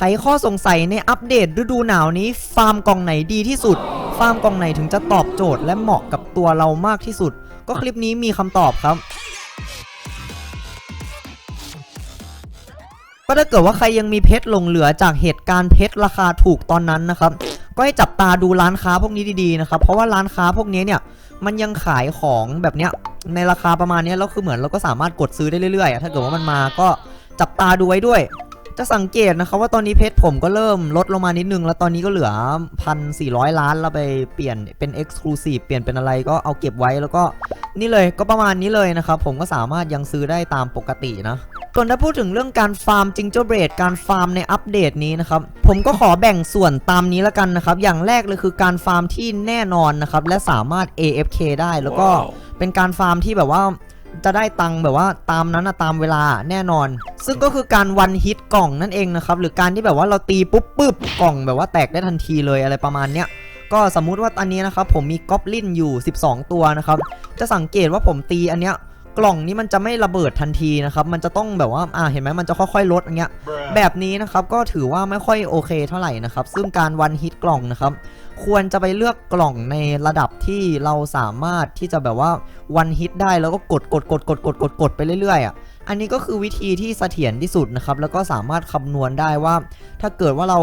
ขข้อสงสัยในอัปเดตฤดูหนาวนี้ ฟาร์มกล่องไหนดีที่สุด ฟาร์มกล่องไหนถึงจะตอบโจทย์และเหมาะกับตัวเรามากที่สุด ก็คลิปนี้มีคำตอบครับก็ถ้าเกิดว่าใครยังมีเพชรหลงเหลือจากเหตุการณ์เพชรราคาถูกตอนนั้นนะครับ ก็ให้จับตาดูร้านค้าพวกนี้ดีๆนะครับ เพราะว่าร้านค้าพวกนี้เนี่ยมันยังขายของแบบเนี้ยในราคาประมาณนี้แล้วคือเหมือนเราก็สามารถกดซื้อได้เรื่อยๆ ถ้าเกิดว่ามันมาก็จับตาดูไว้ด้วย จะสังเกตนะครับว่าตอนนี้เพชรผมก็เริ่มลดลงมานิดนึง แล้วตอนนี้ก็เหลือ 1,400 ล้านแล้วไปเปลี่ยนเป็น Exclusive เปลี่ยนเป็นอะไรก็เอาเก็บไว้แล้วก็นี่เลยก็ประมาณนี้เลยนะครับ ผมก็สามารถยังซื้อได้ตามปกตินะส่วนถ้าพูดถึงเรื่องการฟาร์มจิงเจ้าเบรดการฟาร์มในอัปเดตนี้นะครับ ผมก็ขอแบ่งส่วนตามนี้แล้วกันนะครับ อย่างแรกเลยคือการฟาร์มที่แน่นอนนะครับ และสามารถ AFK ได้แล้วก็เป็นการฟาร์มที่แบบว่า จะได้ตังค์แบบว่าตามนั้นนะตามเวลาแน่นอน ซึ่งก็คือการวันฮิตกล่องนั่นเองนะครับหรือการที่แบบว่าเราตีปุ๊บปุ๊บกล่องแบบว่าแตกได้ทันทีเลยอะไรประมาณเนี้ยก็สมมุติว่าอันนี้นะครับผมมีก๊อบลินอยู่ 12 ตัวนะครับจะสังเกตว่าผมตีอันเนี้ย กล่องนี้มันจะไม่ระเบิดทันทีนะครับ มันจะต้องแบบว่า อ่า เห็นไหมมันจะค่อยๆ ลดอย่างเงี้ย แบบนี้นะครับ ก็ถือว่าไม่ค่อยโอเคเท่าไหร่นะครับ ซึ่งการวันฮิตกล่องนะครับ ควรจะไปเลือกกล่องในระดับที่เราสามารถที่จะแบบว่าวันฮิตได้แล้วก็กดกดกดกดกดกดกดไปเรื่อยๆอะ อันนี้ก็คือวิธีที่เสถียรที่สุดนะครับ แล้วก็สามารถคำนวณได้ว่า ถ้าเกิดว่าเรา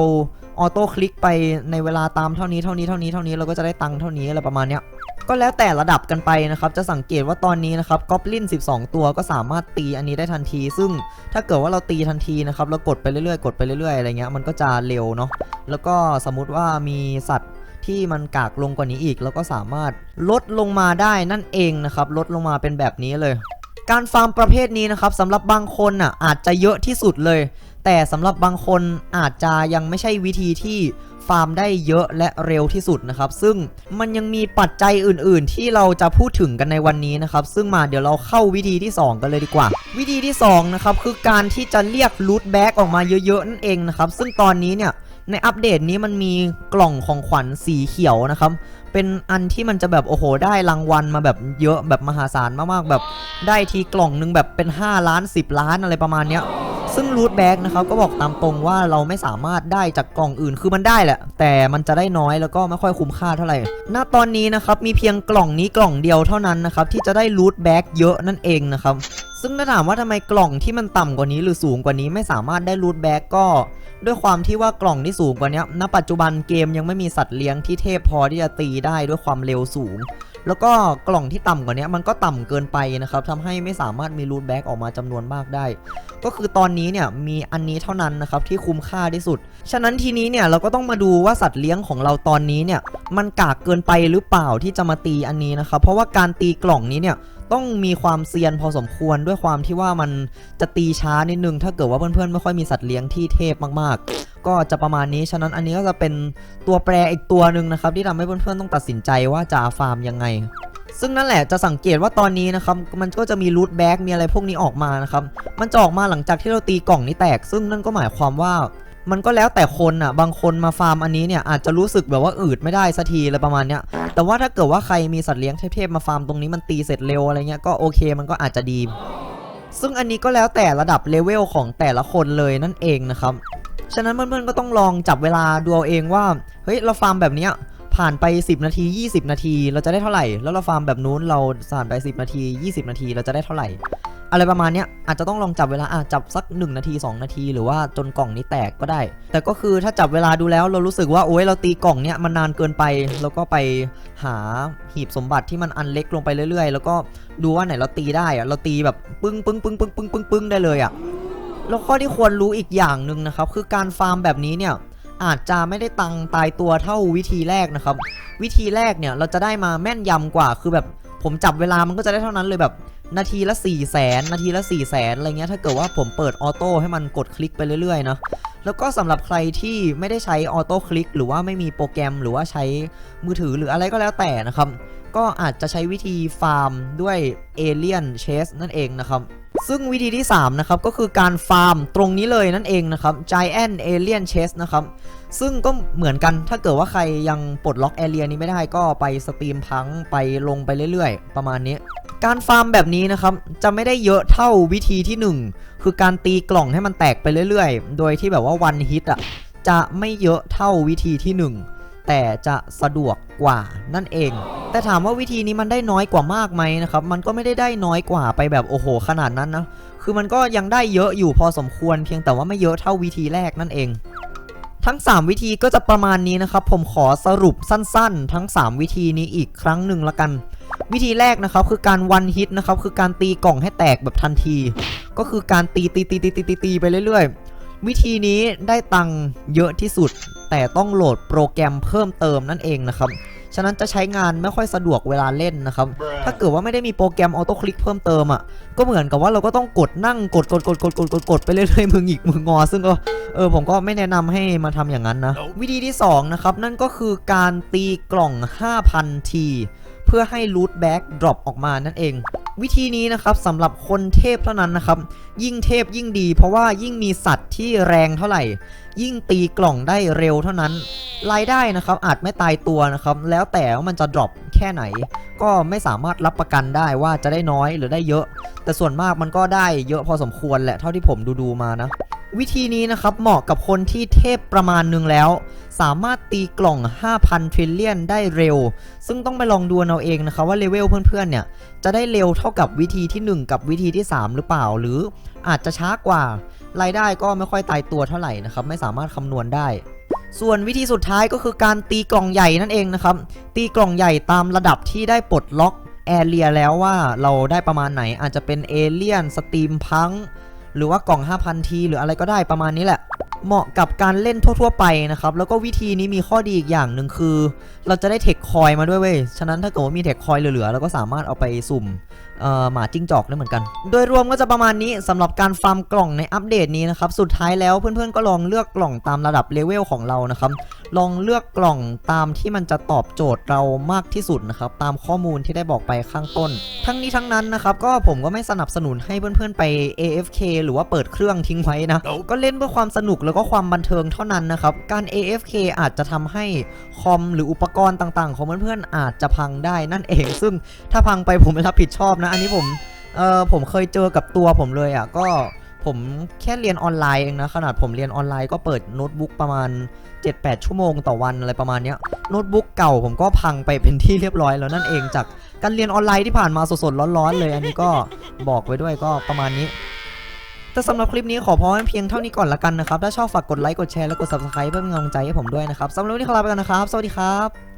ออโต้คลิกไปในเวลาตามเท่านี้เท่านี้เท่านี้เท่านี้เราก็จะได้ตังค์เท่านี้อะไรประมาณเนี้ย ก็แล้วแต่ระดับกันไปนะครับ จะสังเกตว่าตอนนี้นะครับก๊อบลิน 12 ตัวก็สามารถตีอันนี้ได้ทันที ซึ่งถ้าเกิดว่าเราตีทันทีนะครับเรากดไปเรื่อยๆ กดไปเรื่อยๆ อะไรเงี้ย มันก็จะเร็วเนาะ แล้วก็สมมุติว่ามีสัตว์ที่มันกากลงกว่านี้อีก แล้วก็สามารถลดลงมาได้นั่นเองนะครับ ลดลงมาเป็นแบบนี้เลย การฟาร์มประเภทนี้นะครับสำหรับบางคนอะอาจจะเยอะที่สุดเลย แต่สำหรับบางคนอาจจะยังไม่ใช่วิธีที่ฟาร์มได้เยอะและเร็วที่สุดนะครับ ซึ่งมันยังมีปัจจัยอื่น ๆ ที่เราจะพูดถึงกันในวันนี้นะครับ ซึ่งมาเดี๋ยวเราเข้าวิธีที่ 2 กันเลยดีกว่า วิธีที่2นะครับคือการที่จะเรียกรูทแบ็กออกมาเยอะ ๆ นั่นเองนะครับ ซึ่งตอนนี้เนี่ย ในอัปเดตนี้มันมีกล่องของขวัญสีเขียวนะครับ เป็นอันที่มันจะแบบโอ้โหได้รางวัลมาแบบเยอะแบบมหาศาลมากๆ แบบได้ทีกล่องนึงแบบเป็น 5 ล้าน 10 ล้านอะไรประมาณเนี้ยซึ่งรูทแบ็กนะครับก็บอกตามตรงว่าเราไม่สามารถได้จากกล่องอื่นคือมันได้แหละ แต่มันจะได้น้อยแล้วก็ไม่ค่อยคุ้มค่าเท่าไหร่ณตอนนี้นะครับมีเพียงกล่องนี้กล่องเดียวเท่านั้นนะครับที่จะได้รูทแบ็กเยอะนั่นเองนะครับ ซึ่งถ้าถามว่าทำไมกล่องที่มันต่ำกว่านี้หรือสูงกว่านี้ไม่สามารถได้รูทแบ็กก็ ด้วยความที่ว่ากล่องที่สูงกว่านี้ณปัจจุบันเกมยังไม่มีสัตว์เลี้ยงที่เทพพอที่จะตีได้ด้วยความเร็วสูง แล้วก็กล่องที่ต่ำกว่านี้มันก็ต่ำเกินไปนะครับทำให้ไม่สามารถมีรูทแบ็กออกมาจำนวนมากได้ ก็คือตอนนี้เนี่ยมีอันนี้เท่านั้นนะครับที่คุ้มค่าที่สุด ฉะนั้นทีนี้เนี่ยเราก็ต้องมาดูว่าสัตว์เลี้ยงของเราตอนนี้เนี่ยมันกากเกินไปหรือเปล่าที่จะมาตีอันนี้นะครับเพราะว่าการตีกล่องนี้เนี่ย ต้องมีความเซียนพอสมควรด้วยความที่ว่ามันจะตีช้านิดนึง ถ้าเกิดว่าเพื่อนๆไม่ค่อยมีสัตว์เลี้ยงที่เทพมากๆ ก็จะประมาณนี้ ฉะนั้นอันนี้ก็จะเป็นตัวแปรอีกตัวหนึ่งนะครับที่ทำให้เพื่อนๆต้องตัดสินใจว่าจะฟาร์มยังไง ซึ่งนั่นแหละจะสังเกตว่าตอนนี้นะครับมันก็จะมีรูทแบ็กมีอะไรพวกนี้ออกมานะครับมันจะออกมาหลังจากที่เราตีกล่องนี้แตก ซึ่งนั่นก็หมายความว่า มันก็แล้วแต่คนอะ บางคนมาฟาร์มอันนี้เนี่ยอาจจะรู้สึกแบบว่าอืดไม่ได้สักทีอะไรประมาณเนี้ย แต่ว่าถ้าเกิดว่าใครมีสัตว์เลี้ยงเทพๆมาฟาร์มตรงนี้มันตีเสร็จเร็วอะไรเงี้ยก็โอเคมันก็อาจจะดี ซึ่งอันนี้ก็แล้วแต่ระดับเลเวลของแต่ละคนเลยนั่นเองนะครับ ฉะนั้นเพื่อนๆก็ต้องลองจับเวลาดูเอาเองว่า เฮ้ยเราฟาร์มแบบเนี้ยผ่านไป 10 นาที 20 นาที เราจะได้เท่าไหร่ แล้วเราฟาร์มแบบนู้นเราผ่านไป 10 นาที 20 นาที เราจะได้เท่าไหร่ อะไรประมาณเนี้ยอาจจะต้องลองจับเวลาอะจับสัก 1 นาที 2 นาที หรือว่าจนกล่องนี้แตกก็ได้ แต่ก็คือถ้าจับเวลาดูแล้วเรารู้สึกว่าโอ๊ยเราตีกล่องเนี้ยมันนานเกินไป แล้วก็ไปหาหีบสมบัติที่มันอันเล็กลงไปเรื่อยๆ แล้วก็ดูว่าไหนเราตีได้อะเราตีแบบปึ้งปึ้งปึ้งปึ้งปึ้งปึ้งปึ้งได้เลยอะแล้วข้อที่ควรรู้อีกอย่างหนึ่งนะครับคือการฟาร์มแบบนี้เนี่ยอาจจะไม่ได้ตังตายตัวเท่าวิธีแรกนะครับ วิธีแรกเนี่ยเราจะได้มาแม่นยำกว่าคือแบบผมจับเวลามันก็จะได้เท่านั้นเลยแบบ นาทีละ4ี่แสนนาทีละ4ี่แสนอะไรเงี้ยถ้าเกิดว่าผมเปิดออโต้ให้มันกดคลิกไปเรื่อยๆเนาะแล้วก็สำหรับใครที่ไม่ได้ใช้ออโต้คลิกหรือว่าไม่มีโปรแกรมหรือว่าใช้มือถือหรืออะไรก็แล้วแต่นะครับ ก็อาจจะใช้วิธีฟาร์มด้วย Alien Chase นั่นเองนะครับซึ่งวิธีที่ 3 นะครับ ก็คือการฟาร์มตรงนี้เลยนั่นเองนะครับ Giant Alien Chest นะครับ ซึ่งก็เหมือนกันถ้าเกิดว่าใครยังปลดล็อกแอเรียนี้ไม่ได้ก็ไปสตรีมพังไปลงไปเรื่อยๆ ประมาณนี้ การฟาร์มแบบนี้นะครับจะไม่ได้เยอะเท่าวิธีที่หนึ่งคือการตีกล่องให้มันแตกไปเรื่อยๆ โดยที่แบบว่าวันฮิตอะจะไม่เยอะเท่าวิธีที่หนึ่งแต่จะสะดวกกว่านั่นเอง แต่ถามว่าวิธีนี้มันได้น้อยกว่ามากไหมนะครับมันก็ไม่ได้ได้น้อยกว่าไปแบบโอ้โหขนาดนั้นนะคือมันก็ยังได้เยอะอยู่พอสมควรเพียงแต่ว่าไม่เยอะเท่าวิธีแรกนั่นเองทั้ง 3 วิธีก็จะประมาณนี้นะครับ ผมขอสรุปสั้นๆ ทั้ง 3 วิธีนี้อีกครั้งหนึ่งละกัน วิธีแรกนะครับคือการวันฮิตนะครับคือการตีกล่องให้แตกแบบทันที ก็คือการตีตีตีตีตีตีตีไปเรื่อยๆ วิธีนี้ได้ตังค์เยอะที่สุด แต่ต้องโหลดโปรแกรมเพิ่มเติมนั่นเองนะครับฉะนั้นจะใช้งานไม่ค่อยสะดวกเวลาเล่นนะครับ ถ้าเกิดว่าไม่ได้มีโปรแกรมออโต้คลิกเพิ่มเติมอะ ก็เหมือนกับว่าเราก็ต้องกดนั่งกดกดกดกดกดกดกดไปเรื่อยๆมือหงิกมืองอ ซึ่งก็เออผมก็ไม่แนะนำให้มาทำอย่างนั้นนะ วิธีที่สองนะครับนั่นก็คือการตีกล่อง 5,000 ที เพื่อให้รูทแบ็กดรอปออกมานั่นเอง วิธีนี้นะครับสำหรับคนเทพเท่านั้นนะครับ ยิ่งเทพยิ่งดี เพราะว่ายิ่งมีสัตว์ที่แรงเท่าไหร่ ยิ่งตีกล่องได้เร็วเท่านั้น รายได้นะครับอาจไม่ตายตัวนะครับ แล้วแต่ว่ามันจะดรอปแค่ไหน ก็ไม่สามารถรับประกันได้ว่าจะได้น้อยหรือได้เยอะ แต่ส่วนมากมันก็ได้เยอะพอสมควรแหละเท่าที่ผมดูดูๆมานะ วิธีนี้นะครับเหมาะกับคนที่เทพประมาณนึงแล้ว สามารถตีกล่อง 5,000 ทริลเลียนได้เร็ว ซึ่งต้องไปลองดูเอาเองนะครับว่าเลเวลเพื่อนๆเนี่ย จะได้เร็วเท่ากับวิธีที่ 1 กับวิธีที่ 3 หรือเปล่า หรืออาจจะช้ากว่ารายได้ก็ไม่ค่อยตายตัวเท่าไหร่นะครับ ไม่สามารถคำนวณได้ ส่วนวิธีสุดท้ายก็คือการตีกล่องใหญ่นั่นเองนะครับ ตีกล่องใหญ่ตามระดับที่ได้ปลดล็อกแอเรียแล้วว่าเราได้ประมาณไหนอาจจะเป็นเอเลียนสตรีมพังหรือว่ากล่อง 5,000 ที หรืออะไรก็ได้ประมาณนี้แหละ เหมาะกับการเล่นทั่ว ๆ ไปนะครับ แล้วก็วิธีนี้มีข้อดีอีกอย่างหนึ่งคือ เราจะได้เทคคอยมาด้วยเว้ย ฉะนั้นถ้าเกิดว่ามีเทคคอยเหลือๆเราก็สามารถเอาไปสุ่ม หมาจิ้งจอกได้เหมือนกัน โดยรวมก็จะประมาณนี้สำหรับการฟาร์มกล่องในอัปเดตนี้นะครับ สุดท้ายแล้วเพื่อนๆก็ลองเลือกกล่องตามระดับเลเวลของเรานะครับ ลองเลือกกล่องตามที่มันจะตอบโจทย์เรามากที่สุดนะครับ ตามข้อมูลที่ได้บอกไปข้างต้น ทั้งนี้ทั้งนั้นนะครับ ก็ผมก็ไม่สนับสนุนให้เพื่อนๆไป AFK หรือว่าเปิดเครื่องทิ้งไว้นะ ก็เล่นเพื่อความสนุกแล้วก็ความบันเทิงเท่านั้นนะครับ การ AFK อาจจะทำให้คอมหรืออุปกรณ์ต่างๆ ของเพื่อนๆอาจจะพังได้นั่นเอง ซึ่งถ้าพังไปผมไม่รับผิดชอบนะอันนี้ผมเออผมเคยเจอกับตัวผมเลยอะก็ผมแค่เรียนออนไลน์เองนะขนาดผมเรียนออนไลน์ก็เปิดโน้ตบุ๊กประมาณ 7-8 ชั่วโมงต่อวันอะไรประมาณเนี้ยโน้ตบุ๊กเก่าผมก็พังไปเป็นที่เรียบร้อยแล้วนั่นเองจากการเรียนออนไลน์ที่ผ่านมาสดๆร้อนๆเลย อันนี้ก็บอกไว้ด้วยก็ประมาณนี้แต่สำหรับคลิปนี้ขอพอเพียงเท่านี้ก่อนละกันนะครับ ถ้าชอบฝากกดไลค์กดแชร์และกด subscribe เพื่อเป็นกำลังใจให้ผมด้วยนะครับสำหรับวันนี้ขอลาไปก่อนนะครับ สวัสดีครับ